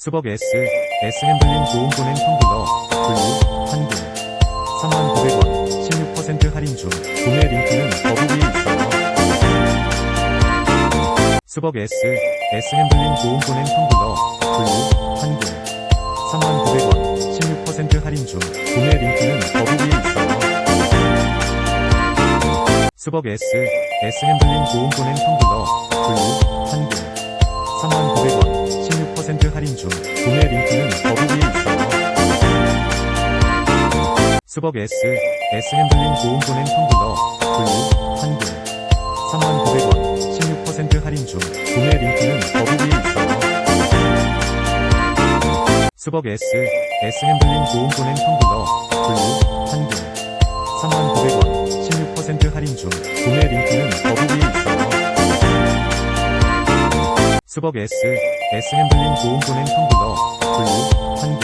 스벅 S, S 핸들링 보험 보낸 텀블러, 블루, 환경. 39,000원, 16% 할인 중. 구매 링크는 더보기에 있어요. 스벅 S, S 핸들링 보험 보낸 텀블러, 블루, 환경. 39,000원, 16% 할인 중. 구매 링크는 더보기에 있어요. 스벅 S, S 핸들링 보험 보낸 텀블러, 블루, 할인 중. 구매 링크는 더보기에 있어요. 스벅 S, S 핸들링 보험 보낸 텀블러, 블루, 환경. 39,000원, 16% 할인 중. 구매 링크는 더보기에 있어요. 스벅 S, S 핸들링 보험 보낸 텀블러, 블루, 환경. 39,000원, 16% 할인 중. 구매 링크는 더보기에 있어요. 수법 S, S 핸들링 고음 보낸 텀블러, 블루, 환기,